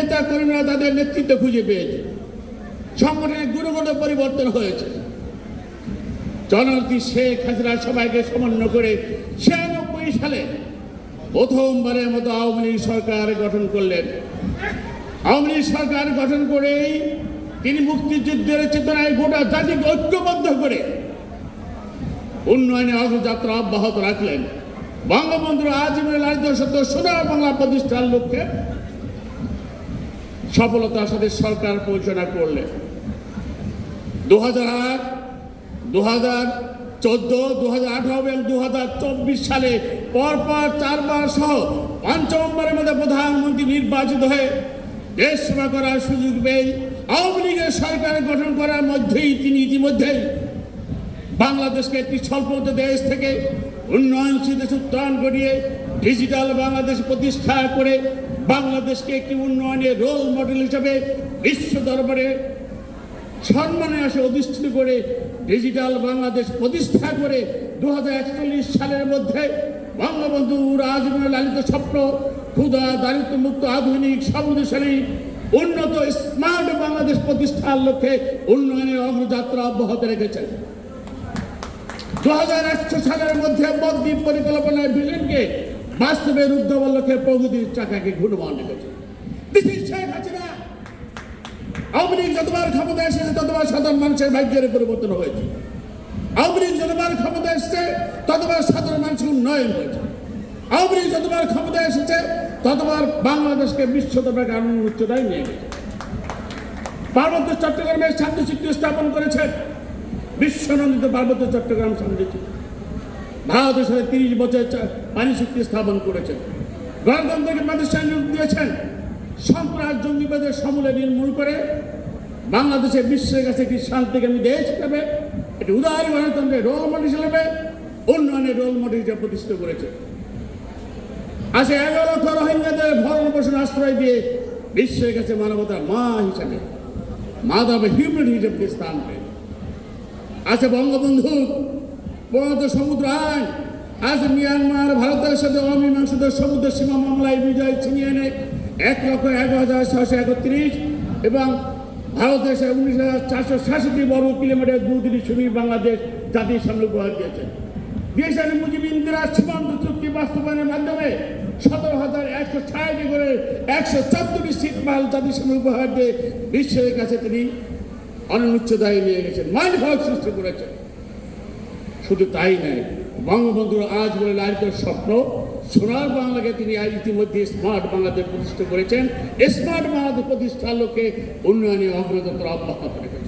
নেতা কর্মীরা তাদের নেতৃত্ব খুঁজে পেয়েছে। সংগঠনের গুণগত পরিবর্তন হয়েছে। জননেত্রী শেখ হাসিনা সবাইকে সমন্বয় করে ছিয়ানব্বই সালে প্রথমবারের মতো আওয়ামী লীগ সরকার গঠন করলেন। আওয়ামী লীগ সরকার গঠন করেই তিনি মুক্তিযুদ্ধের চেতনায় গোটা জাতিকে ঐক্যবদ্ধ করে উন্নয়নে অগ্রযাত্রা অব্যাহত রাখলেন। বঙ্গবন্ধু আজীবনের লালিত সত্য সোনার বাংলা প্রতিষ্ঠার লক্ষ্যে সফলতার সাথে সরকার পরিচালনা করলেন দু হাজার আট চোদ্দ দু হাজার আঠারো এবং দু হাজার চব্বিশ সালে পরপর চারবার সহ পঞ্চমবারের মধ্যে প্রধানমন্ত্রী নির্বাচিত হয়ে দেশ সেবা করার সুযোগ পেয়ে আওয়ামী লীগের সরকার গঠন করার মধ্যেই তিনি ইতিমধ্যেই বাংলাদেশকে একটি স্বল্পত দেশ থেকে উন্নয়নশীল দেশ উত্তরণ করিয়ে ডিজিটাল বাংলাদেশ প্রতিষ্ঠা করে বাংলাদেশকে একটি উন্নয়নের রোল মডেল হিসেবে বিশ্ব দরবারে সম্মানে আসে অধিষ্ঠিত করে ডিজিটাল বাংলাদেশ প্রতিষ্ঠা করে দুহাজার একচল্লিশ সালের মধ্যে বঙ্গবন্ধু রাজীবনের লালিত স্বপ্ন ক্ষুদা দারিদ্র মুক্ত আধুনিক সমৃদ্ধশালী উন্নত স্মার্ট বাংলাদেশ প্রতিষ্ঠার লক্ষ্যে উন্নয়নের অগ্রযাত্রা অব্যাহত রেখেছেন দু হাজার একশো সালের মধ্যে বদ্বীপ পরিকল্পনায় ভিশনকে বাস্তবে রুদ্ধ লক্ষ্যে প্রগতির চাকাকে ঘূর্ণমান রেখেছে শেখ হাসিনা আওয়ামী লীগ যতবার ক্ষমতা এসেছে, ততবার সাধারণ মানুষের ভাগ্যের পরিবর্তন হয়েছে। আওয়ামী লীগ যতবার ক্ষমতা এসেছে, ততবার সাধারণ মানুষের উন্নয়ন হয়েছে। আওয়ামী লীগ যতবার ক্ষমতা এসেছে, ততবার বাংলাদেশকে বিশ্ব দরবারে আনন্দ উচ্চতায় নিয়ে গেছে। পার্বত্য চট্টগ্রামে শান্তি চুক্তি স্থাপন করেছে। বিশ্বনন্দিত পার্বত্য চট্টগ্রাম শান্তি চুক্তি। ভারতের সাথে তিরিশ বছর পানি চুক্তি স্থাপন করেছেন। গণতন্ত্রকে প্রতিষ্ঠান নিয়োগ দিয়েছেন। সন্ত্রাস জঙ্গিবাদের সমূলে নির্মূল করে বাংলাদেশে বিশ্বের কাছে একটি শান্তিকামী দেশ হিসেবে, একটি উদার গণতন্ত্রের রোল মডেল হিসেবে, উন্নয়নের রোল মডেল হিসেবে প্রতিষ্ঠিত করেছে। আসে এগারো লক্ষ রোহিঙ্গাদের ভরণ পোষণ আশ্রয় দিয়ে বিশ্বের কাছে মানবতার মা হিসাবে, মাধব হিউম্যান হিসেবে স্থান পেয়ে। আছে বঙ্গবন্ধু প্রণত সমুদ্র আইন। আজ মিয়ানমার ভারতের সাথে অমীমাংসিত সমুদ্র সীমা মামলায় বিজয় ছিনিয়ে এনে এক লক্ষ এক হাজার ছশো একত্রিশ এবং ভারতের সাথে উনিশ হাজার চারশো সাতষট্টি বর্গ কিলোমিটার দুদিন শুনি বাংলাদেশ জাতির সামনে উপহার দিয়েছেন দিয়েছেন মুজিব ইন্দিরা সীমান্ত চুক্তি বাস্তবায়নের মাধ্যমে সতেরো হাজার একশো ছয়টি করে একশো চোদ্দটি সিট মাল জাতির সামনে উপহার দিয়ে বিশ্বের কাছে তিনি অনুচ্চতায় নিয়ে গেছেন। মাইন্ড ভাগ সৃষ্টি করেছেন। শুধু তাই নয়, বঙ্গবন্ধুর আজ বলে লালিত স্বপ্ন, সোনার বাংলাকে তিনি আজ ইতিমধ্যে স্মার্ট বাংলাদেশ প্রতিষ্ঠা করেছেন। স্মার্ট বাংলাদেশ প্রতিষ্ঠার লক্ষ্যে উন্নয়নে অগ্রগতি অব্যাহত রেখেছেন।